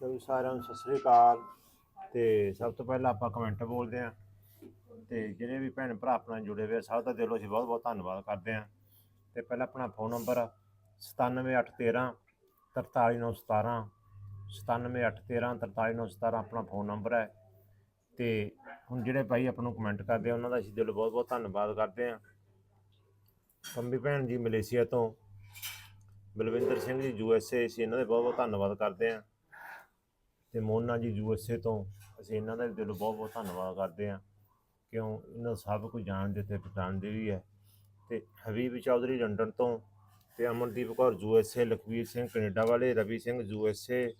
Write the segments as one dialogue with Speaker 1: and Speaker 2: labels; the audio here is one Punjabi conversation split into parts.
Speaker 1: ਤੇ ਸਾਰਿਆਂ ਨੂੰ ਸਤਿ ਸ੍ਰੀ ਅਕਾਲ। ਤੇ ਸਭ ਤੋਂ ਪਹਿਲਾਂ ਆਪਾਂ ਕਮੈਂਟ ਬੋਲਦੇ ਆਂ ਤੇ ਜਿਹੜੇ ਵੀ ਭੈਣ ਭਰਾ ਆਪਣਾ ਜੁੜੇ ਹੋਏ ਆ, ਸਭ ਦਾ ਦਿਲੋਂ ਅਸੀਂ ਬਹੁਤ ਬਹੁਤ ਧੰਨਵਾਦ ਕਰਦੇ ਆਂ ਤੇ ਪਹਿਲਾਂ ਆਪਣਾ ਫੋਨ ਨੰਬਰ 97813 43917 97813 43917 ਆਪਣਾ ਫੋਨ ਨੰਬਰ ਹੈ। ਤੇ ਹੁਣ ਜਿਹੜੇ ਭਾਈ ਆਪਾਂ ਨੂੰ ਕਮੈਂਟ ਕਰਦੇ ਆ ਉਹਨਾਂ ਦਾ ਅਸੀਂ ਦਿਲੋਂ ਬਹੁਤ ਬਹੁਤ ਧੰਨਵਾਦ ਕਰਦੇ ਆਂ ਪੰਮੀ ਭੈਣ ਜੀ ਮਲੇਸ਼ੀਆ ਤੋਂ। ਬਲਵਿੰਦਰ ਸਿੰਘ ਜੀ ਯੂ ਐਸ ਏ ਅਸੀਂ ਇਹਨਾਂ ਦੇ ਬਹੁਤ ਬਹੁਤ ਧੰਨਵਾਦ ਕਰਦੇ ਹਾਂ। ਤੇ ਮੋਨਾ ਜੀ ਯੂ ਐਸ ਏ ਤੋਂ ਅਸੀਂ ਇਹਨਾਂ ਦਾ ਵੀ ਦਿਲੋਂ ਬਹੁਤ ਬਹੁਤ ਧੰਨਵਾਦ ਕਰਦੇ ਹਾਂ। ਕਿਉਂ? ਇਹਨਾਂ ਸਭ ਕੁਝ ਜਾਣਦੇ ਤੇ ਪਛਾਣਦੇ ਵੀ ਹੈ। ਤੇ ਹਬੀਬ ਚੌਧਰੀ ਲੰਡਨ ਤੋਂ ਤੇ Amandeep Kaur U S A Lakhvir Singh Canada ਵਾਲੇ, Ravi Singh U S A,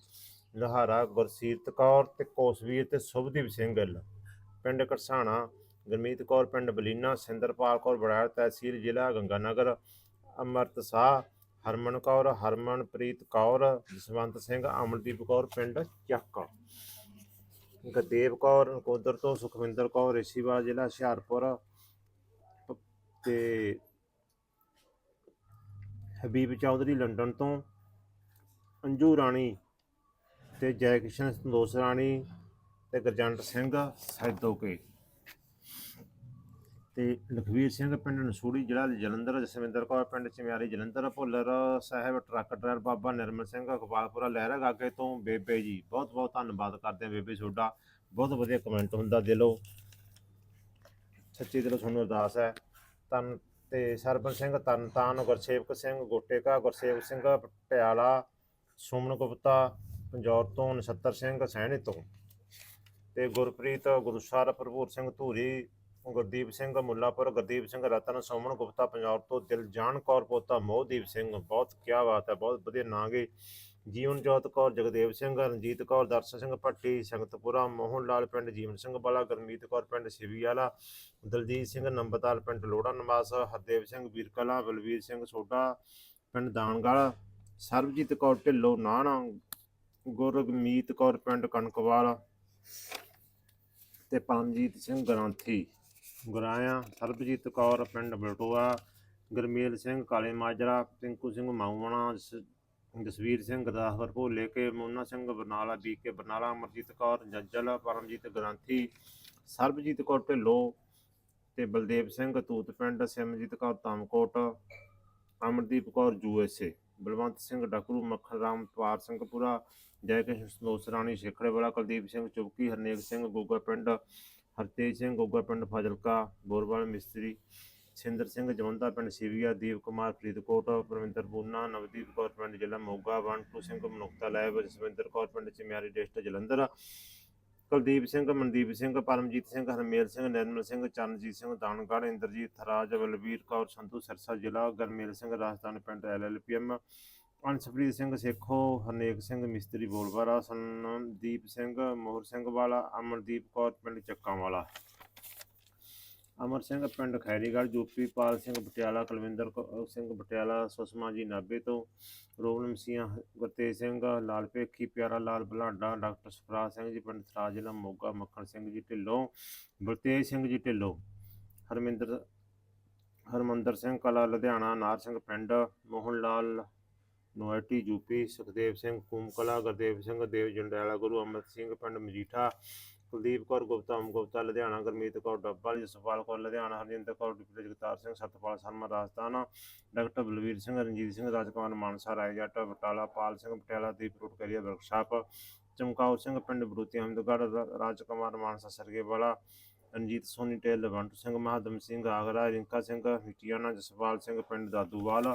Speaker 1: Lahara, Gursirat Kaur ਤੇ ਕੋਸਵੀਰ ਤੇ ਸੁਭਦੀਪ ਸਿੰਘ ਗਿੱਲ। ਪਿੰਡ ਕਰਸਾਣਾ ਗੁਰਮੀਤ ਕੌਰ ਪਿੰਡ ਬਲੀਨਾ, ਸਿੰਦਰਪਾਲ ਕੌਰ ਬੜਾਲ ਤਹਿਸੀਲ ਜ਼ਿਲ੍ਹਾ ਗੰਗਾਨਗਰ ਅਮਰਤ ਸਾਹ ਹਰਮਨ ਕੌਰ, ਹਰਮਨਪ੍ਰੀਤ ਕੌਰ, ਜਸਵੰਤ ਸਿੰਘ ਅਮਨਦੀਪ ਕੌਰ, ਪਿੰਡ ਚੱਕ। ਗਦੇਵ ਕੌਰ, ਨਕੋਦਰ ਤੋਂ ਸੁਖਵਿੰਦਰ ਕੌਰ ਰੇਸ਼ੀਵਾਲ ਜ਼ਿਲ੍ਹਾ ਹੁਸ਼ਿਆਰਪੁਰ। ਪ- ਤੇ ਹਬੀਬ ਚੌਧਰੀ ਲੰਡਨ ਤੋਂ, ਅੰਜੂ ਰਾਣੀ ਤੇ ਜੈ ਕਿਸ਼ਨ ਸੰਦੋਸ ਰਾਣੀ ਤੇ ਗਰਜੰਟ ਸਿੰਘ ਸੈਦੋਕੇ ਤੇ ਲਖਵੀਰ ਸਿੰਘ ਪਿੰਡ ਨਸੂੜੀ ਜ਼ਿਲ੍ਹਾ ਜਲੰਧਰ, ਜਸਵਿੰਦਰ ਕੌਰ ਪਿੰਡ ਚਮਿਆਰੀ, ਜਲੰਧਰ, ਭੁੱਲਰ ਸਾਹਿਬ, ਟਰੱਕ ਡਰਾਈਵਰ ਬਾਬਾ ਨਿਰਮਲ ਸਿੰਘ, ਗੋਪਾਲਪੁਰਾ ਲਹਿਰਾ ਗਾਗੇ ਤੋਂ ਬੇਬੇ ਜੀ। ਬਹੁਤ ਬਹੁਤ ਧੰਨਵਾਦ ਕਰਦੇ ਆ ਬੇਬੇ ਤੁਹਾਡਾ। ਬਹੁਤ ਵਧੀਆ ਕਮੈਂਟ ਹੁੰਦਾ ਦਿਲੋਂ। ਸੱਚੀ ਦਿਲੋਂ ਤੁਹਾਨੂੰ ਅਰਦਾਸ ਹੈ। ਤਨ ਤੇ ਸਰਬਨ ਸਿੰਘ ਤਰਨਤਾਰਨ ਗੁਰਸੇਵਕ ਸਿੰਘ, ਗੋਟੇਕਾ, ਗੁਰਸੇਵਕ ਸਿੰਘ, ਪਟਿਆਲਾ, ਸੁਮਨ ਗੁਪਤਾ, ਪੰਜੌਰ ਤੋਂ ਨਛੱਤਰ ਸਿੰਘ ਸੈਣੀ ਤੋਂ। ਤੇ ਗੁਰਪ੍ਰੀਤ ਗੁਰਸਾਰ, ਭਰਪੂਰ ਸਿੰਘ ਧੂਰੀ ਗੁਰਦੀਪ ਸਿੰਘ ਮੁੱਲਾਪੁਰ, ਗੁਰਦੀਪ ਸਿੰਘ ਰਤਨ ਸੋਮਣ ਗੁਪਤਾ ਪੰਜਾਬ ਤੋਂ ਦਿਲਜਾਨ ਕੌਰ ਪੋਤਾ ਮੋਹਦੀਪ ਸਿੰਘ। ਬਹੁਤ ਕਿਆ ਬਾਤ ਹੈ, ਬਹੁਤ ਵਧੀਆ ਨਾਂ ਗਏ। ਜੀਵਨ ਜੋਤ ਕੌਰ, ਜਗਦੇਵ ਸਿੰਘ, ਰਣਜੀਤ ਕੌਰ, ਦਰਸ਼ਨ ਸਿੰਘ ਭੱਟੀ, ਸੰਗਤਪੁਰਾ ਮੋਹਨ ਲਾਲ ਪਿੰਡ, ਜੀਵਨ ਸਿੰਘ ਵਾਲਾ ਗੁਰਮੀਤ ਕੌਰ ਪਿੰਡ ਸਿਵੀ ਵਾਲਾ ਦਲਜੀਤ ਸਿੰਘ ਨੰਬਤਾਲ ਪਿੰਡ ਲੋੜਾ ਨਿਵਾਸ, ਹਰਦੇਵ ਸਿੰਘ ਵੀਰਕਲਾ, ਬਲਵੀਰ ਸਿੰਘ ਸੋਢਾ ਪਿੰਡ ਦਾਨਗਲ ਸਰਬਜੀਤ ਕੌਰ ਢਿੱਲੋਂ ਨਾਣਾ, ਗੁਰਮੀਤ ਕੌਰ ਪਿੰਡ ਕਣਕਵਾਲ ਤੇ ਪਰਮਜੀਤ ਸਿੰਘ ਗ੍ਰੰਥੀ। ਗੁਰਾਇਆ, ਸਰਬਜੀਤ ਕੌਰ, ਪਿੰਡ ਬਲਟੋਆ, ਗਰਮੇਲ ਸਿੰਘ, ਕਾਲੇ ਮਾਜਰਾ, ਪਿੰਕੂ ਸਿੰਘ ਮਾਉਣਾ ਜਸ- ਜਸਵੀਰ ਸਿੰਘ ਗਦਾਸਵਰ ਭੋਲੇ ਕੇ ਮੋਨਾ ਸਿੰਘ ਬਰਨਾਲਾ ਬੀਕੇ ਬਰਨਾਲਾ, ਅਮਰਜੀਤ ਕੌਰ, ਜੱਜਲ, ਪਰਮਜੀਤ ਗ੍ਰੰਥੀ, ਸਰਬਜੀਤ ਕੌਰ ਢਿੱਲੋਂ ਤੇ ਬਲਦੇਵ ਸਿੰਘ ਤੂਤ ਪਿੰਡ, ਸਿਮਰਜੀਤ ਕੌਰ ਤਾਮਕੋਟ ਅਮਰਦੀਪ ਕੌਰ ਯੂਐਸਏ ਬਲਵੰਤ ਸਿੰਘ ਡਕਰੂ ਮੱਖਣ ਰਾਮ ਪਵਾਰ ਸਿੰਘ ਪੂਰਾ ਜੈ ਕੇ ਸੰਦੋਸ ਰਾਣੀ ਸ਼ੇਖੜੇ ਵਾਲਾ ਕੁਲਦੀਪ ਸਿੰਘ ਚੁਬਕੀ ਹਰਨੇਕ ਸਿੰਘ ਗੋਗਾ ਪਿੰਡ ਹਰਤੇਜ ਸਿੰਘ ਗੋਗਾ ਪਿੰਡ ਫਾਜ਼ਿਲਕਾ, ਬੋਰਵਾਲ ਮਿਸਤਰੀ ਸਿੰਦਰ ਸਿੰਘ, ਜਵੰਦਾ ਪਿੰਡ ਸਿਵੀਆ ਦੀਪ ਕੁਮਾਰ, ਫਰੀਦਕੋਟ ਪਰਵਿੰਦਰ ਪੂਨਾ ਨਵਦੀਪ ਕੌਰ ਪਿੰਡ ਜ਼ਿਲ੍ਹਾ ਮੋਗਾ ਬੰਟੂ ਸਿੰਘ, ਮਨੁੱਖਤਾ ਲੈਬ, ਜਸਵਿੰਦਰ ਕੌਰ ਪਿੰਡ ਚਮਿਆਰੀ ਡਿਸਟ੍ਰਿਕਟ ਜਲੰਧਰ, ਕੁਲਦੀਪ ਸਿੰਘ, ਮਨਦੀਪ ਸਿੰਘ, ਪਰਮਜੀਤ ਸਿੰਘ, ਹਰਮੇਲ ਸਿੰਘ, ਨਿਰਮਲ ਸਿੰਘ, ਚਰਨਜੀਤ ਸਿੰਘ, ਦਾਨਗੜ੍ਹ, ਇੰਦਰਜੀਤ ਥਰਾਜ ਬਲਵੀਰ ਕੌਰ, ਸੰਧੂ ਸਿਰਸਾ ਜ਼ਿਲ੍ਹਾ, ਗਰਮੇਲ ਸਿੰਘ, ਰਾਜਸਥਾਨ ਪਿੰਡ ਐਲਐਲਪੀਐਮ ਅੰਸ਼ਪ੍ਰੀਤ ਸਿੰਘ ਸੇਖੋ, ਹਰਨੇਕ ਸਿੰਘ ਮਿਸਤਰੀ ਬੋਲਵਾਰਾ ਸੰਦੀਪ ਸਿੰਘ, ਮੋਹਰ ਸਿੰਘ ਵਾਲਾ, ਅਮਨਦੀਪ ਕੌਰ ਪਿੰਡ ਚੱਕਾਂ ਵਾਲਾ। ਅਮਰ ਸਿੰਘ ਪਿੰਡ ਖੈਰੀਗੜ੍ਹ, ਯੂਪੀ, ਪਾਲ ਸਿੰਘ ਪਟਿਆਲਾ, ਕੁਲਵਿੰਦਰ ਕੌ- ਸਿੰਘ ਪਟਿਆਲਾ, ਸੁਸ਼ਮਾ ਜੀ ਨਾਭੇ ਤੋਂ ਰੋਹਨ ਮਸੀਹ ਗੁਰਤੇਜ ਸਿੰਘ, ਲਾਲ ਭੇਖੀ, ਪਿਆਰਾ ਲਾਲ ਬਲਾਡਾ, ਡਾਕਟਰ ਸੁਖਰਾਜ ਸਿੰਘ ਜੀ, ਪਿੰਡ ਥਰਾਜ ਮੋਗਾ, ਮੱਖਣ ਸਿੰਘ ਜੀ ਢਿੱਲੋਂ ਬਲਤੇਜ ਸਿੰਘ ਜੀ ਢਿੱਲੋਂ, ਹਰਮਿੰਦਰ, ਹਰਮੰਦਰ ਸਿੰਘ ਕਲਾ, ਲੁਧਿਆਣਾ, ਨਾਰ ਸਿੰਘ ਪਿੰਡ, ਮੋਹਨ ਲਾਲ ਨੋਇਟੀ ਯੂਪੀ ਸੁਖਦੇਵ ਸਿੰਘ ਕੂਮਕਲਾ, ਗੁਰਦੇਵ ਸਿੰਘ ਦੇਵ ਜੰਡਿਆਲਾ, ਗੁਰੂ ਅਮਰ ਸਿੰਘ ਪਿੰਡ Majitha, Kuldeep Kaur Gupta, Om Gupta, Ludhiana, Gurmeet Kaur double Jaspal Kaur Ludhiana, Harjinder Kaur, deputy Jagtar Singh, Satpal Sharma, Rajasthan, doctor Balvir Singh, Ranjit Singh, Rajkumar, Mansa Rai ਜੱਟ Batala, Pal Singh, Patiala, Deep root, career workshop, Chamkaur Singh ਪਿੰਡ, ਬਰੂਤੀ ਅਹਿਮਦਗੜ੍ਹ ਰਾ- ਰਾਜਕੁਮਾਰ, ਮਾਨਸਾ, ਸਰਗੇਵਾਲਾ, ਰਣਜੀਤ, ਸੋਨੀ ਟੇਲ ਲਵੰਟ ਸਿੰਘ, ਮਹਾਦਮ ਸਿੰਘ, ਆਗਰਾ, ਰਿੰਕਾ ਸਿੰਘ ਮਿਟਿਆਣਾ ਜਸਪਾਲ ਸਿੰਘ ਪਿੰਡ, ਦਾਦੂਵਾਲ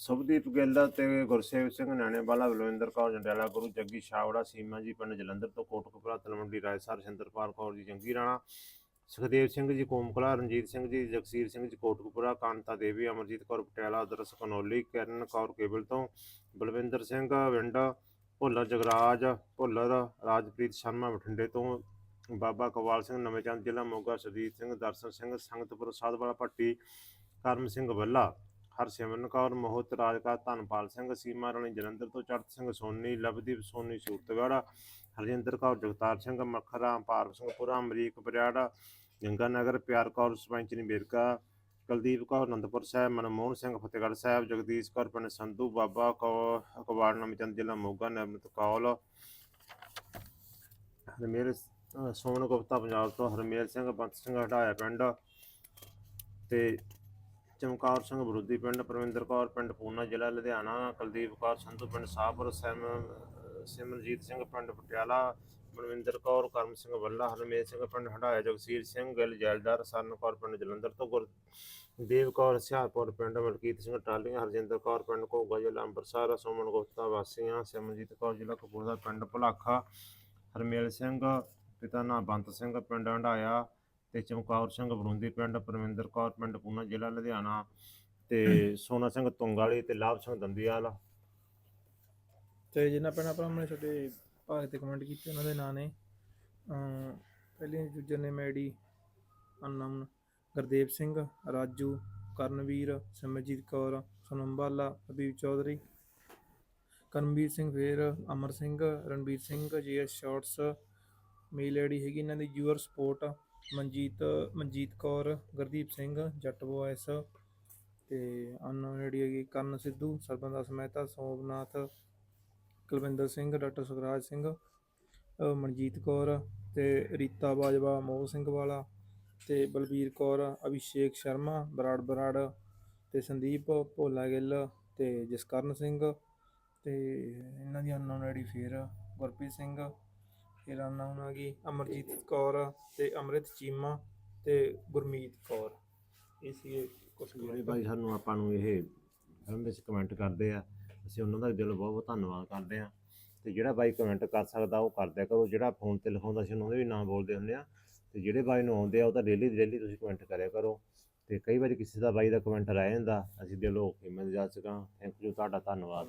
Speaker 1: ਸੁਭਦੀਪ ਗਿੱਲ ਤੇ ਗੁਰਸੇਵ ਸਿੰਘ ਨਾਣੇਵਾਲਾ ਬਲਵਿੰਦਰ ਕੌਰ, ਜੰਡਿਆਲਾ ਗੁਰੂ, ਜੱਗੀ ਛਾਵੜਾ, ਸੀਮਾ ਜੀ, ਪਿੰਡ ਜਲੰਧਰ ਤੋਂ ਕੋਟਕਪੁਰਾ ਤਲਵੰਡੀ ਰਾਜਸਰ ਸਿੰਦਰਪਾਲ ਕੌਰ ਜੀ, ਜੰਗੀ ਰਾਣਾ, ਸੁਖਦੇਵ ਸਿੰਘ ਜੀ, ਕੋਮਕਲਾ, ਰਣਜੀਤ ਸਿੰਘ ਜੀ, ਜਗਸੀਰ ਸਿੰਘ ਜੀ ਕੋਟਕਪੁਰਾ ਕਾਂਤਾ ਦੇਵੀ, ਅਮਰਜੀਤ ਕੌਰ ਪਟਿਆਲਾ, ਦਰਸ ਕਨੋਲੀ, ਕਰਨ ਕੌਰ ਕੇਬਲ ਤੋਂ, ਬਲਵਿੰਦਰ ਸਿੰਘ ਵਿੰਡ, ਭੁੱਲਰ ਜਗਰਾਜ, ਭੁੱਲਰ ਰਾਜਪ੍ਰੀਤ ਸ਼ਰਮਾ ਬਠਿੰਡੇ ਤੋਂ, ਬਾਬਾ ਕਵਾਲ ਸਿੰਘ ਨਵੇਂਚੰਦ ਜ਼ਿਲ੍ਹਾ ਮੋਗਾ, ਸੁਰਜੀਤ ਸਿੰਘ, ਦਰਸ਼ਨ ਸਿੰਘ, ਸੰਗਤਪੁਰ, ਸਾਧਵਾਲਾ, ਭੱਟੀ, ਕਰਮ ਸਿੰਘ ਬੱਲਾ ਹਰਸਿਮਰਨ ਕੌਰ, ਮੋਹਤ ਰਾਜਕਾ, ਧਨਪਾਲ ਸਿੰਘ, ਸੀਮਾ ਰਾਣੀ, ਜਲੰਧਰ ਤੋਂ ਚੜਤ ਸਿੰਘ, ਸੋਨੀ, ਲਵਦੀਪ, ਸੋਨੀ ਸੂਰਤਗੜ੍ਹ, ਹਰਜਿੰਦਰ ਕੌਰ, ਜਗਤਾਰ ਸਿੰਘ, ਮੱਖਰਾ ਪਾਰਵ ਸਿੰਘ ਪੁਰਾ ਅਮਰੀਕ ਬਰਿਆੜਾ, ਗੰਗਾ ਨਗਰ, ਪਿਆਰ ਕੌਰ ਸਰਪੰਚਨੀ ਬੇਰਕਾ ਕੁਲਦੀਪ ਕੌਰ, ਅਨੰਦਪੁਰ ਸਾਹਿਬ, ਮਨਮੋਹਨ ਸਿੰਘ, ਫਤਿਹਗੜ੍ਹ ਸਾਹਿਬ, ਜਗਦੀਸ਼ ਕੌਰ, ਪਿੰਡ ਸੰਧੂ, ਬਾਬਾ ਕੌਰ ਅਕਬਾਰ ਨਮਚੰਦ ਜ਼ਿਲ੍ਹਾ ਮੋਗਾ, ਨਿਰਮਤ ਕੌਲ। ਹਰਮੇਲ ਸੋਨ ਗੁਪਤਾ ਪੰਜਾਬ ਤੋਂ, ਹਰਮੇਲ ਸਿੰਘ, ਬੰਤ ਸਿੰਘ, ਹਟਾਇਆ ਪਿੰਡ। ਤੇ ਚਮਕੌਰ ਸਿੰਘ ਬਰੁੱਦੀ ਪਿੰਡ, ਪਰਵਿੰਦਰ ਕੌਰ ਪਿੰਡ, ਪੂਨਾ ਜ਼ਿਲ੍ਹਾ ਲੁਧਿਆਣਾ, ਕੁਲਦੀਪ ਕੌਰ ਸੰਧੂ ਪਿੰਡ ਸਾਹਪੁਰ ਸਿਮ ਸਿਮਰਜੀਤ ਸਿੰਘ ਪਿੰਡ, ਪਟਿਆਲਾ, ਮਨਵਿੰਦਰ ਕੌਰ, ਕਰਮ ਸਿੰਘ ਵੱਲਾ, ਹਰਮੇਲ ਸਿੰਘ ਪਿੰਡ ਹੰਡਾਇਆ ਜਗਸੀਰ ਸਿੰਘ, ਗਿੱਲ, ਜੈਲਦਾਰ, ਸਰਨ ਕੌਰ ਪਿੰਡ, ਜਲੰਧਰ ਤੋਂ ਗੁਰਦੇਵ ਕੌਰ, ਹੁਸ਼ਿਆਰਪੁਰ ਪਿੰਡ, ਮਲਕੀਤ ਸਿੰਘ ਟਾਲੀਆਂ, ਹਰਜਿੰਦਰ ਕੌਰ ਪਿੰਡ, ਘੋਗਾ ਜ਼ਿਲ੍ਹਾ ਅੰਮ੍ਰਿਤਸਰ, ਸੁਮਨ ਗੁਪਤਾ ਵਾਸੀਆਂ, ਸਿਮਰਜੀਤ ਕੌਰ ਜ਼ਿਲ੍ਹਾ ਕਪੂਰਥਲਾ ਪਿੰਡ, ਭੁਲਾਖਾ, ਹਰਮੇਲ ਸਿੰਘ, ਪਿਤਾ ਨਾਂ ਬੰਤ ਸਿੰਘ, ਪਿੰਡ ਹੰਡਾਇਆ ਤੇ ਚਮਕੌਰ ਸਿੰਘ ਬਰੁੰਦੀ ਪਿੰਡ ਪਰਮਿੰਦਰ ਕੌਰ ਪਿੰਡ ਪੂਨਾ ਜ਼ਿਲ੍ਹਾ ਲੁਧਿਆਣਾ ਤੇ ਸੋਨਾ ਸਿੰਘ ਤੁੰਗਾਲੀ ਤੇ ਲਾਭ ਸਿੰਘ ਦੰਦੀਵਾਲ
Speaker 2: ਤੇ ਜਿਨ੍ਹਾਂ ਭੈਣਾਂ ਭਰਾਵਾਂ ਨੇ ਸਾਡੇ ਭਾਗ ਤੇ ਕਮੈਂਟ ਕੀਤੇ ਉਹਨਾਂ ਦੇ ਨਾਂ ਨੇ। ਅਮ ਪਹਿਲੀ ਯੂਜ਼ਰ ਨੇ ਆਈਡੀ ਅਨਨਮ ਗੁਰਦੇਵ ਸਿੰਘ ਰਾਜੂ ਕਰਨਵੀਰ ਸਿਮਰਜੀਤ ਕੌਰ ਸਨਮ ਬਾਲਾ ਹਬੀਬ ਚੌਧਰੀ ਕਰਨਵੀਰ ਸਿੰਘ ਫੇਰ Amar Singh Ranveer Singh GS shorts mail ID ਹੈਗੀ ਇਹਨਾਂ ਦੀ your support Manjeet Manjeet Kaur, Gurdeep Singh, Jatt boys ਤੇ ਅਨਨੋਨ ਆਈਡੀ ਹੈਗੀ ਕਰਨ ਸਿੱਧੂ ਸਰਬੰਦਾਸ ਮਹਿਤਾ ਸੋਮਨਾਥ, ਕੁਲਵਿੰਦਰ ਸਿੰਘ, ਡਾਕਟਰ ਸੁਖਰਾਜ ਸਿੰਘ ਮਨਜੀਤ ਕੌਰ ਤੇ ਰੀਤਾ ਬਾਜਵਾ ਮੋਹ ਸਿੰਘ ਵਾਲਾ ਤੇ ਬਲਬੀਰ ਕੌਰ, ਅਭਿਸ਼ੇਕ ਸ਼ਰਮਾ, ਬਰਾੜ ਬਰਾੜ ਤੇ ਸੰਦੀਪ ਭੋਲਾ ਗਿੱਲ ਤੇ ਜਸਕਰਨ ਸਿੰਘ ਤੇ ਇਹਨਾਂ ਦੀ ਅਨਨੋਨ ਆਈਡੀ ਫੇਰ ਗੁਰਪ੍ਰੀਤ ਸਿੰਘ ਫਿਰ ਅਨਨੋਨ ਆ ਗਈ ਅਮਰਜੀਤ ਕੌਰ ਤੇ ਅੰਮ੍ਰਿਤ ਚੀਮਾ ਤੇ ਗੁਰਮੀਤ ਕੌਰ। ਇਹ ਸੀ ਕੁਝ
Speaker 1: ਜਿਹੜੇ ਭਾਈ ਸਾਨੂੰ ਆਪਾਂ ਨੂੰ ਇਹ ਫਿਲਮ ਵਿੱਚ ਕਮੈਂਟ ਕਰਦੇ ਆ। ਅਸੀਂ ਉਹਨਾਂ ਦਾ ਦਿਲ ਬਹੁਤ ਬਹੁਤ ਧੰਨਵਾਦ ਕਰਦੇ ਆ। ਤੇ ਜਿਹੜਾ ਬਾਈ ਕਮੈਂਟ ਕਰ ਸਕਦਾ ਉਹ ਕਰਦਿਆ ਕਰੋ। ਜਿਹੜਾ ਫੋਨ ਤੇ ਲਿਖਾਉਂਦਾ ਸੀ ਉਹਨਾਂ ਦੇ ਵੀ ਨਾਮ ਬੋਲਦੇ ਹੁੰਦੇ ਆ। ਤੇ ਜਿਹੜੇ ਬਾਈ ਨੂੰ ਆਉਂਦੇ ਆ ਉਹ ਤਾਂ ਡੇਲੀ ਡੇਲੀ ਤੁਸੀਂ ਕਮੈਂਟ ਕਰਿਆ ਕਰੋ। ਤੇ ਕਈ ਵਾਰੀ ਕਿਸੇ ਦਾ ਬਾਈ ਦਾ ਕਮੈਂਟ ਰਹਿ ਜਾਂਦਾ ਅਸੀਂ ਦਿਲੋਂ ਮਿਲ ਜਾ ਸਕਾਂ। ਥੈਂਕ ਯੂ ਤੁਹਾਡਾ
Speaker 2: ਧੰਨਵਾਦ।